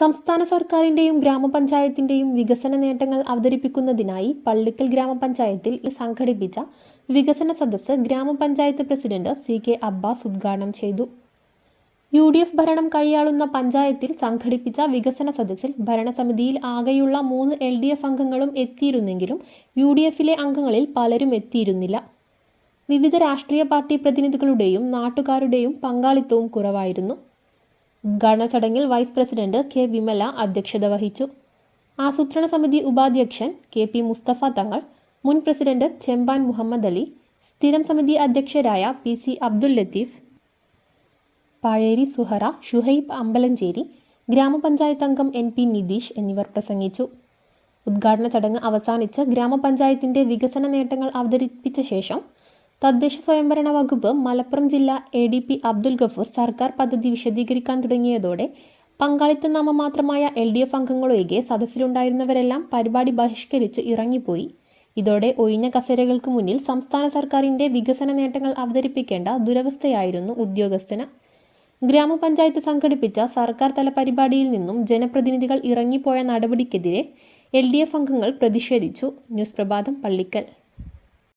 സംസ്ഥാന സർക്കാരിന്റെയും ഗ്രാമപഞ്ചായത്തിന്റെയും വികസന നേട്ടങ്ങൾ അവതരിപ്പിക്കുന്നതിനായി പള്ളിക്കൽ ഗ്രാമപഞ്ചായത്തിൽ സംഘടിപ്പിച്ച വികസന സദസ്സ് ഗ്രാമപഞ്ചായത്ത് പ്രസിഡന്റ് സി കെ അബ്ബാസ് ഉദ്ഘാടനം ചെയ്തു. യു ഡി എഫ് ഭരണം കൈയാളുന്ന പഞ്ചായത്തിൽ സംഘടിപ്പിച്ച വികസന സദസ്സിൽ ഭരണസമിതിയിൽ ആകെയുള്ള മൂന്ന് എൽ ഡി എഫ് അംഗങ്ങളും എത്തിയിരുന്നെങ്കിലും യു ഡി എഫിലെ അംഗങ്ങളിൽ പലരും എത്തിയിരുന്നില്ല. വിവിധ രാഷ്ട്രീയ പാർട്ടി പ്രതിനിധികളുടെയും നാട്ടുകാരുടെയും പങ്കാളിത്തവും കുറവായിരുന്നു. ഉദ്ഘാടന ചടങ്ങിൽ വൈസ് പ്രസിഡന്റ് കെ വിമല അധ്യക്ഷത വഹിച്ചു. ആസൂത്രണ സമിതി ഉപാധ്യക്ഷൻ കെ പി മുസ്തഫ തങ്ങൾ മുൻ പ്രസിഡന്റ് ചെമ്പാൻ മുഹമ്മദ് അലി സ്ഥിരം സമിതി അധ്യക്ഷരായ പി സി അബ്ദുൽ ലത്തീഫ് പാഴേരി സുഹറ ഷുഹൈബ് അമ്പലഞ്ചേരി ഗ്രാമപഞ്ചായത്ത് അംഗം എൻ പി നിതീഷ് എന്നിവർ പ്രസംഗിച്ചു. ഉദ്ഘാടന ചടങ്ങ് അവസാനിച്ച് ഗ്രാമപഞ്ചായത്തിന്റെ വികസന നേട്ടങ്ങൾ അവതരിപ്പിച്ച ശേഷം തദ്ദേശ സ്വയംഭരണ വകുപ്പ് മലപ്പുറം ജില്ലാ A D P Abdul Gafoor സർക്കാർ പദ്ധതി വിശദീകരിക്കാൻ തുടങ്ങിയതോടെ പങ്കാളിത്ത നാമമാത്രമായ എൽ ഡി എഫ് അംഗങ്ങളൊഴികെ സദസ്സിലുണ്ടായിരുന്നവരെല്ലാം പരിപാടി ബഹിഷ്കരിച്ച് ഇറങ്ങിപ്പോയി. ഇതോടെ ഒഴിഞ്ഞ കസേരകൾക്ക് മുന്നിൽ സംസ്ഥാന സർക്കാരിന്റെ വികസന നേട്ടങ്ങൾ അവതരിപ്പിക്കേണ്ട ദുരവസ്ഥയായിരുന്നു ഉദ്യോഗസ്ഥന്. ഗ്രാമപഞ്ചായത്ത് സംഘടിപ്പിച്ച സർക്കാർ തല പരിപാടിയിൽ നിന്നും ജനപ്രതിനിധികൾ ഇറങ്ങിപ്പോയ നടപടിക്കെതിരെ എൽ ഡി എഫ് അംഗങ്ങൾ പ്രതിഷേധിച്ചു. ന്യൂസ് പ്രഭാതം പള്ളിക്കൽ.